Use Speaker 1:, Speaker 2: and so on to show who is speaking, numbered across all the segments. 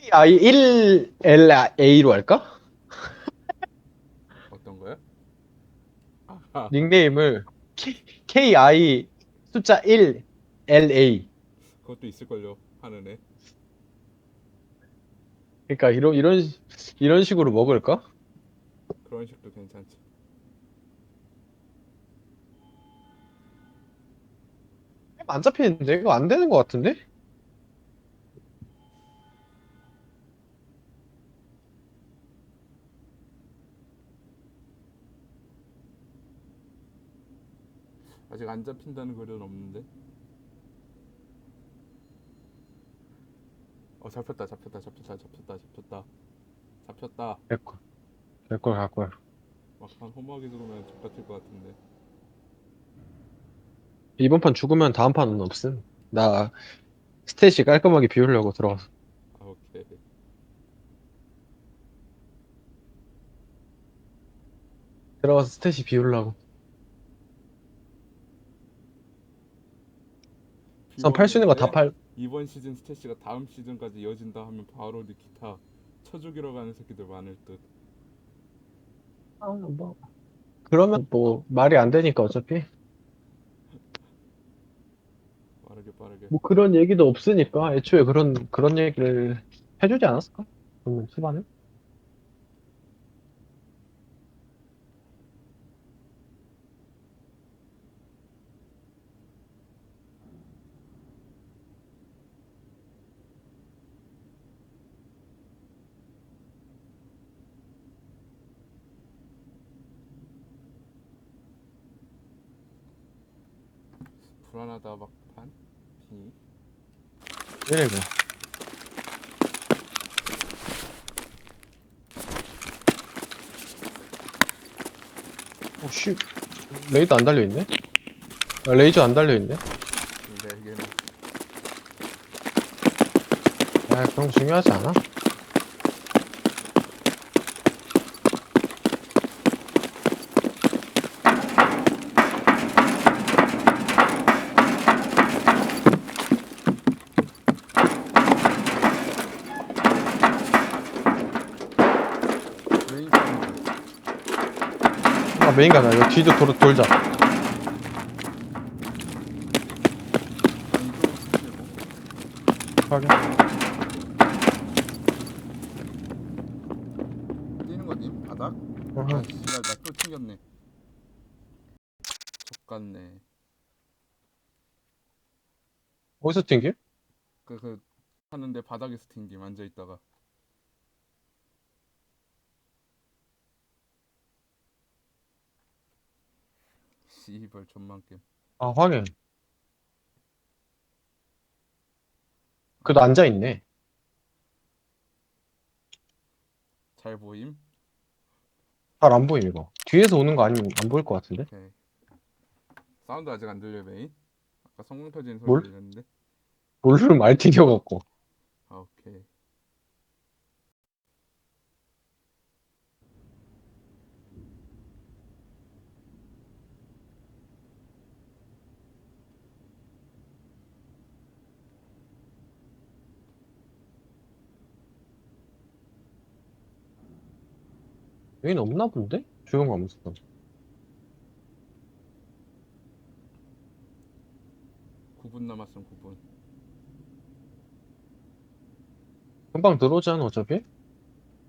Speaker 1: KI 1 LA로 할까?
Speaker 2: 어떤 거요? 아,
Speaker 1: 닉네임을 K, KI 숫자 1 LA.
Speaker 2: 그것도 있을걸요 하는 애.
Speaker 1: 그러니까 이런 이런 이런 식으로 먹을까?
Speaker 2: 그런 식도 괜찮지.
Speaker 1: 안 잡히는데 이거 안 되는 것 같은데?
Speaker 2: 아직 안 잡힌다는 글은 없는데. 어 잡혔다 잡혔다 잡혔다 잡혔다 잡혔다 잡혔다.
Speaker 1: 될걸 될걸 갈걸.
Speaker 2: 막판 허무하게 죽으면 잡힐 것 같은데.
Speaker 1: 이번 판 죽으면 다음 판은 없음. 나 스탯이 깔끔하게 비우려고 들어가서.
Speaker 2: 아 오케이.
Speaker 1: 들어가서 스탯이 비우려고. 우선 팔 수 있는 거 다 팔.
Speaker 2: 이번 시즌 스탯시가 다음 시즌까지 이어진다 하면 바로 니키타 쳐죽이러 가는 새끼들 많을 듯.
Speaker 1: 아, 뭐. 그러면 뭐 말이 안 되니까 어차피
Speaker 2: 빠르게 빠르게.
Speaker 1: 뭐 그런 얘기도 없으니까 애초에 그런 그런 얘기를 해주지 않았을까? 그러면 초반에?
Speaker 2: 불안하다 막판. 비.
Speaker 1: 왜 이거? 어, 씨. 레이더 안 달려있네? 아, 레이저 안 달려있네?
Speaker 2: 근데 이게는
Speaker 1: 아, 그런 거 중요하지 않아?
Speaker 2: 메인
Speaker 1: 가자. 이거 뒤도 돌, 돌자. 확인.
Speaker 2: 뛰는 거니? 바닥?
Speaker 1: 어허.
Speaker 2: 아 씨발 나또 튕겼네. 족같네.
Speaker 1: 어디서 튕겨?
Speaker 2: 그그 하는데 바닥에서 튕김 앉아 있다가. 씨발 존만 게임.
Speaker 1: 아, 확인. 그래도 앉아있네.
Speaker 2: 잘 보임?
Speaker 1: 잘 안 보임, 이거. 뒤에서 오는 거 아니면 안 보일 것 같은데?
Speaker 2: 오케이. 사운드 아직 안 들려 메인? 아까 성능 터지는 소리
Speaker 1: 뭘?
Speaker 2: 들렸는데.
Speaker 1: 모르는 말 튕겨갖고.
Speaker 2: 아 오케이.
Speaker 1: 여긴 없나 본데? 조용하면서.
Speaker 2: 9분 남았음 9분.
Speaker 1: 금방 들어오지 않아, 어차피?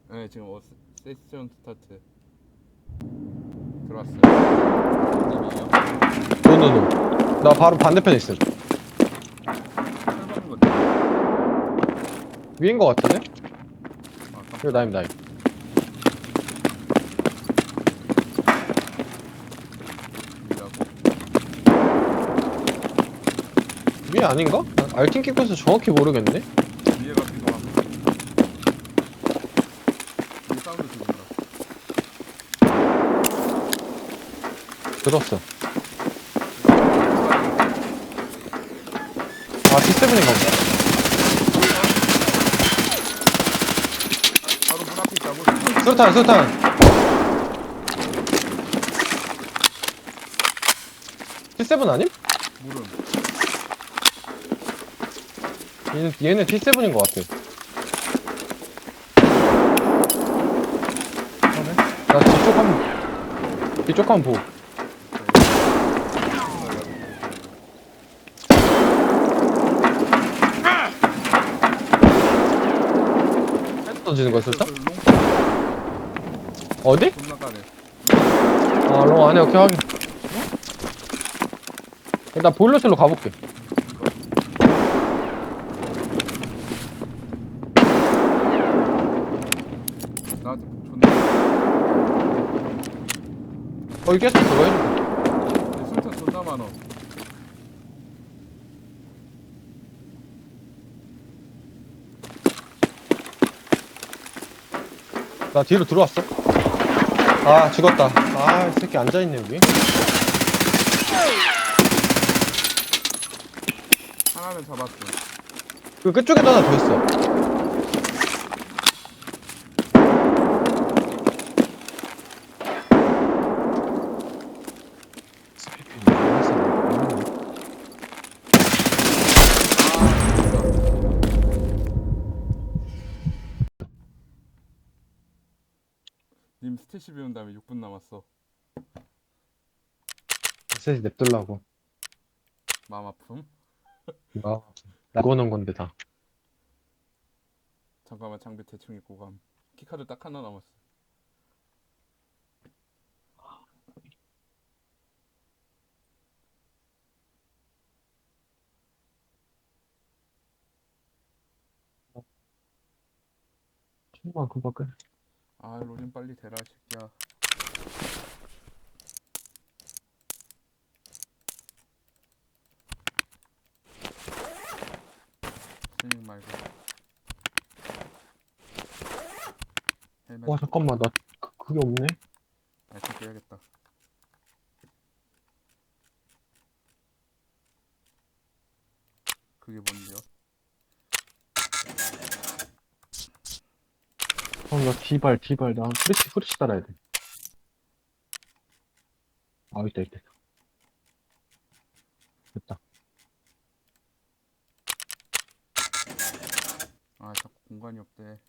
Speaker 2: 네 지금 어, 세- 세션 스타트. 들어왔어요. 님이요?
Speaker 1: 노노노. 나 바로 반대편에.
Speaker 2: 설방인 것 같아.
Speaker 1: 위인 거 같은데?
Speaker 2: 아 깜-
Speaker 1: 이거 나임, 나임.
Speaker 2: 위라고?
Speaker 1: 위 아닌가? 알팅 끼고 있어 정확히 모르겠네?
Speaker 2: 위에가 비가 와. 위 사운드 들린다.
Speaker 1: 들었어. 아, D7인가 보다.
Speaker 2: 바로 문 앞에 있다고?
Speaker 1: 수탄, 수탄. T7 아님?
Speaker 2: 물은.
Speaker 1: 얘는, 얘는 D7인 것 같아. 나 뒤쪽 한 번. 뒤쪽 한 번. 보. 던지는 거야, 솔 어디?
Speaker 2: 존나 까네.
Speaker 1: 아, 롱 안에 오케이 확인. 일단 보일러실로 가볼게. 거기 그거 해줘.
Speaker 2: 내 순탄 존나 많어.
Speaker 1: 나 뒤로 들어왔어. 아, 죽었다. 아, 이 새끼 앉아있네, 여기.
Speaker 2: 하나는 잡았어.
Speaker 1: 그 끝쪽에도 하나 더 있어.
Speaker 2: 님 스테시 배운 다음에 6분 남았어.
Speaker 1: 셋이 냅둘라고.
Speaker 2: 마음 아픔?
Speaker 1: 아, 나고는 건데 다.
Speaker 2: 잠깐만 장비 대충 입고 감. 키카드 딱 하나 남았어.
Speaker 1: 정말 그밖에.
Speaker 2: 아 로진 빨리 대라 새끼야. 스윙 말고. 헬멧
Speaker 1: 와, 잠깐만, 나 그, 그게 없네.
Speaker 2: 아이템 빼야겠다. 그게 뭔데요?
Speaker 1: 어, 나 디발, 디발. 나 프리치, 프리치 따라야 돼. 아, 있다, 있다. 됐다.
Speaker 2: 아 자꾸 공간이 없대.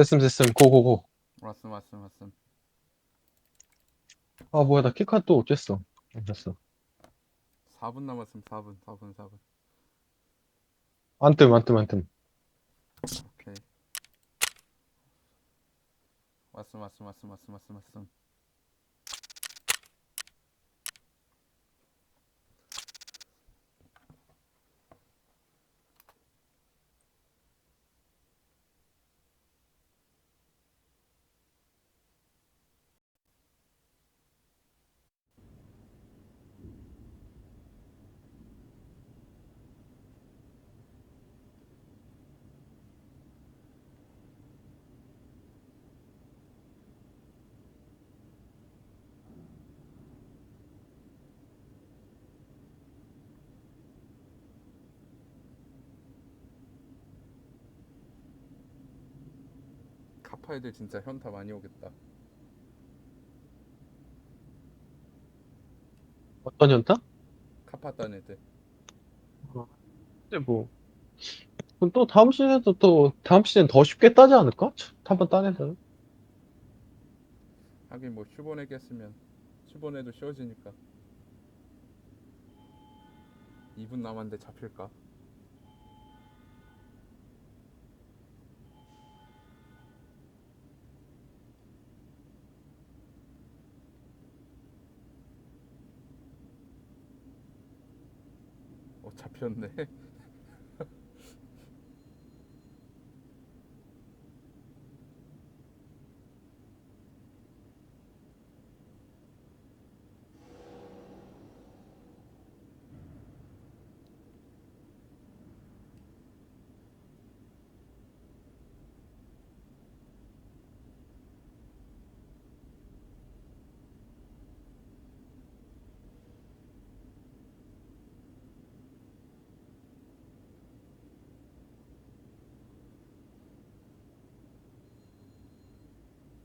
Speaker 1: 됐음, 됐음. 고고고.
Speaker 2: 왔음 왔음 왔음.
Speaker 1: 아, 뭐야, 나 키카 또 어쨌어. 됐어.
Speaker 2: 4분 남았음 4분 4분 4분.
Speaker 1: 안 뜸, 안 뜸, 안 뜸.
Speaker 2: 오케이. 왔음 왔음 왔음 왔음 왔음 왔음. 카파 애들 진짜 현타 많이 오겠다.
Speaker 1: 어떤 연타?
Speaker 2: 카파 딴 애들.
Speaker 1: 근데 뭐. 그럼 또 다음 시즌에도 또, 다음 시즌 더 쉽게 따지 않을까? 한번 따내서.
Speaker 2: 하긴 뭐 슈보네기 했으면 10원에도 쉬워지니까 2분 남았는데 잡힐까? 잡혔네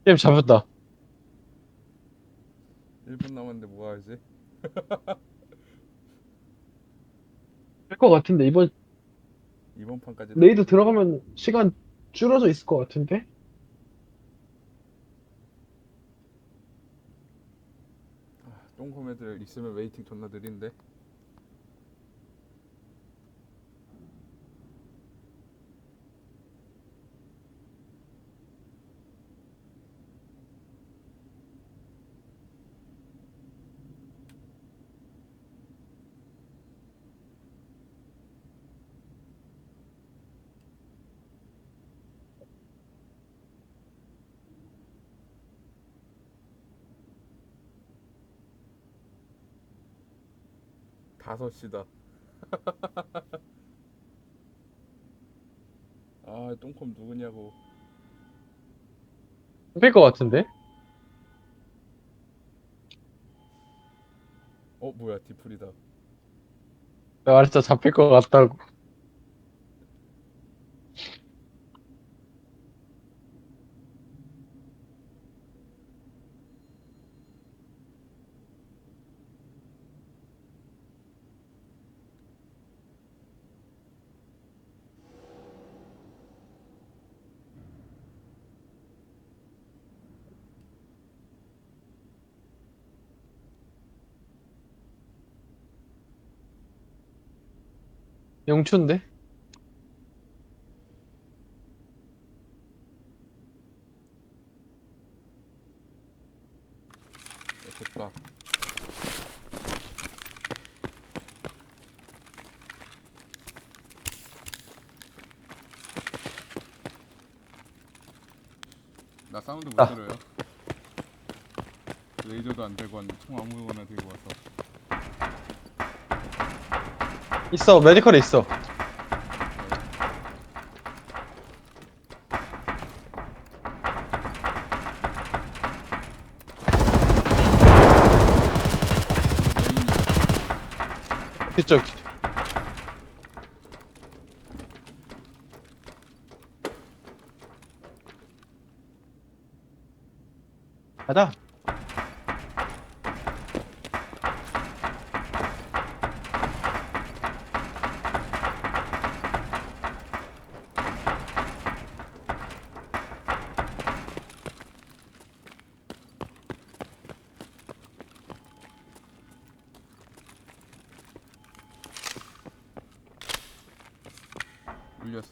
Speaker 1: 게임 잡았다.
Speaker 2: 1분 남았는데 뭐 하지?
Speaker 1: 할것 같은데 이번
Speaker 2: 이번 판까지
Speaker 1: 레이드 들어가면 시간 줄어져 있을 것 같은데?
Speaker 2: 똥컴 애들 있으면 웨이팅 존나 느린데 다섯 시다 아 똥컴 누구냐고
Speaker 1: 잡힐 것 같은데?
Speaker 2: 어 뭐야 디플이다
Speaker 1: 내가 말했잖아 잡힐 것 같다고. 영춘데?
Speaker 2: 어, 됐다 나 사운드 못
Speaker 1: 아.
Speaker 2: 들어요 레이저도 안 들고 왔는데 총 아무거나 들고 와서
Speaker 1: 있어 메디컬에 있어. 뒤쪽. 가자.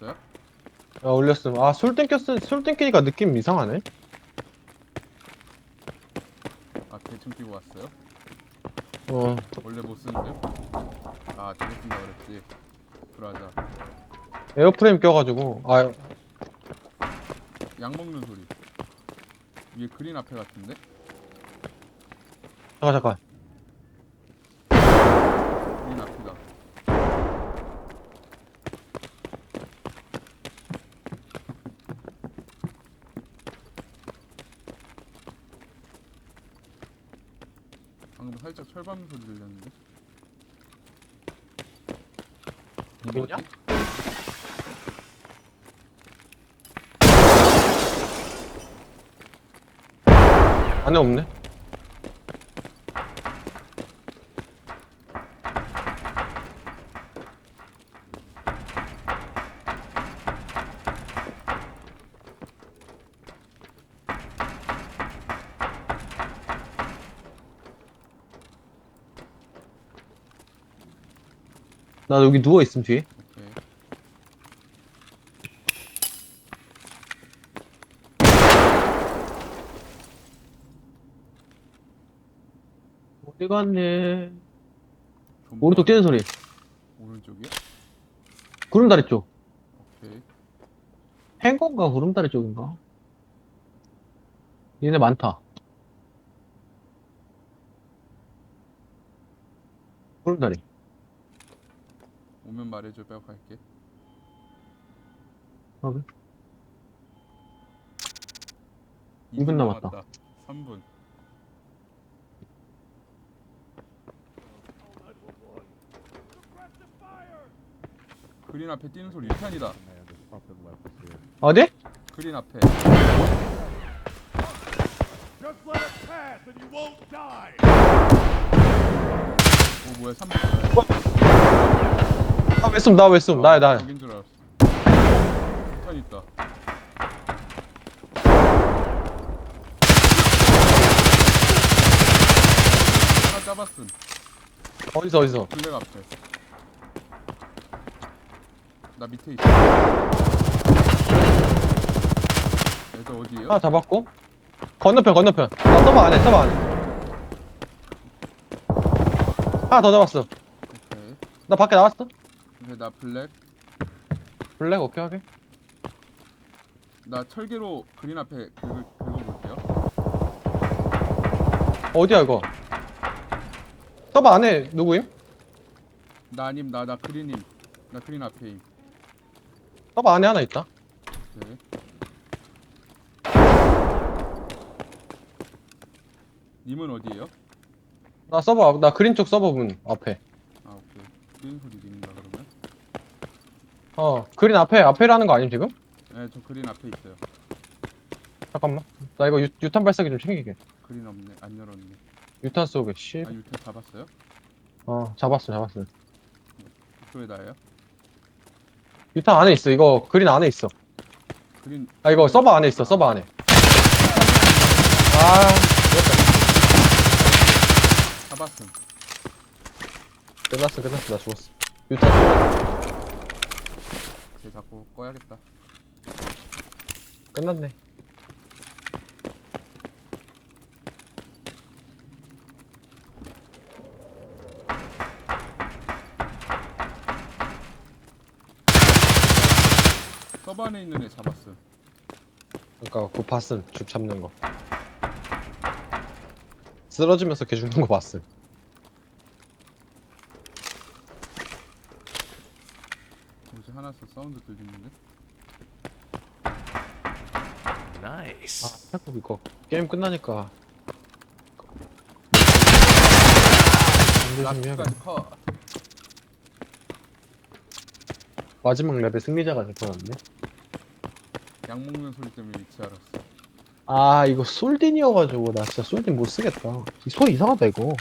Speaker 2: 울렸어요?
Speaker 1: 아 올렸음. 아술 땡겼음. 술 땡기니까 느낌 이상하네.
Speaker 2: 아 대충 끼고 왔어요?
Speaker 1: 어
Speaker 2: 원래 못 쓰는데요? 아 저거 쓴다 그랬지 브라자
Speaker 1: 에어프레임 껴가지고 아
Speaker 2: 약 먹는 소리 위에 그린 앞에 같은데?
Speaker 1: 잠깐 잠깐.
Speaker 2: 그린 앞이다 방금 살짝 철방 소리 들렸는데?
Speaker 1: 뭐냐? 안에 없네. 나 여기 누워 있음 뒤에.
Speaker 2: 오케이.
Speaker 1: 어디 갔네
Speaker 2: 좀
Speaker 1: 오른쪽 뛰는 소리.
Speaker 2: 오른쪽이요?
Speaker 1: 구름다리 쪽.
Speaker 2: 오케이.
Speaker 1: 행건가 구름다리 쪽인가? 얘네 많다. 구름다리
Speaker 2: 오면 말해줘. 빼고 갈게.
Speaker 1: 오케이.
Speaker 2: 2분
Speaker 1: 2분 남았다.
Speaker 2: 3분. 그린 앞에 뛰는 소리 유탄이다.
Speaker 1: 어디?
Speaker 2: 그린 앞에.
Speaker 3: Just let it pass and you won't die.
Speaker 1: 웨스움 나 웨스움 나야 나야
Speaker 2: 여긴 줄 알았어. 유탄 있다. 하나 잡았음.
Speaker 1: 어디서 어디서
Speaker 2: 블랙 앞에. 나 밑에 있어. 얘도 어디에요?
Speaker 1: 하나 잡았고 건너편 건너편 아, 서버 안에 서버 안에 하나 더 잡았어
Speaker 2: 오케이.
Speaker 1: 나 밖에 나왔어
Speaker 2: 오케이 나 블랙.
Speaker 1: 블랙 오케이 오케이
Speaker 2: 나 철계로 그린 앞에 긁, 긁어볼게요.
Speaker 1: 어디야 이거 서버 안에 누구임?
Speaker 2: 나 아님 나 나 그린님. 나 그린 앞에임.
Speaker 1: 서버 안에 하나 있다
Speaker 2: 오케이. 님은 어디에요?
Speaker 1: 나 서버 앞- 나 그린 쪽 서버 문 앞에
Speaker 2: 아 오케이. 그린 소리 그러면?
Speaker 1: 어 그린 앞에 앞에라는 거 아님 지금?
Speaker 2: 네, 저 그린 앞에 있어요.
Speaker 1: 잠깐만 나 이거 유, 유탄 발사기 좀 챙기게
Speaker 2: 그린 없네. 안 열었네.
Speaker 1: 유탄 쏘게 씨어
Speaker 2: 아 유태 잡았어요?
Speaker 1: 잡았어 잡았어
Speaker 2: 그쪽에 나예요?
Speaker 1: 유탄 안에 있어 이거 그린 안에 있어
Speaker 2: 그린
Speaker 1: 아 이거 서버 안에 있어 서버 안에 아
Speaker 2: 잡았음.
Speaker 1: 끝났어 끝났어 나 죽었어 유탄
Speaker 2: 쟤 자꾸 꺼야겠다.
Speaker 1: 끝났네
Speaker 2: 서버 안에 있는 애 잡았음.
Speaker 1: 그니까 그 봤음 줍 잡는 거 쓰러지면서 걔 죽는 거 봤음
Speaker 2: 뭐지 하나씩 사운드 들리는데?
Speaker 1: 아 자꾸 이거 게임 끝나니까 준비해야겠다.
Speaker 2: 라스트까지 커.
Speaker 1: 마지막 랩의 승리자가 나타났네
Speaker 2: 약 먹는 소리 때문에 위치 알았어.
Speaker 1: 아 이거 솔딘이어가지고 나 진짜 솔딘 못 쓰겠다 이 소리 이상하다 이거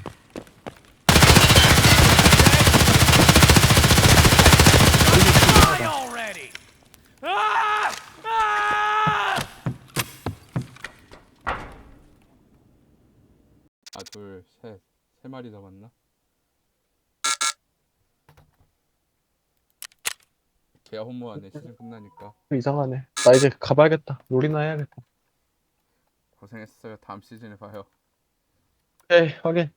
Speaker 4: Die already! Ah! Ah!
Speaker 2: 아, 둘, 셋. 세 마리 잡았나? 개 야 혼모하네. 시즌 끝나니까.
Speaker 1: 이상하네 나 이제 가봐야겠다 롤이나 해야겠다
Speaker 2: 고생했어요. 다음 시즌에 봐요.
Speaker 1: 오케이 확인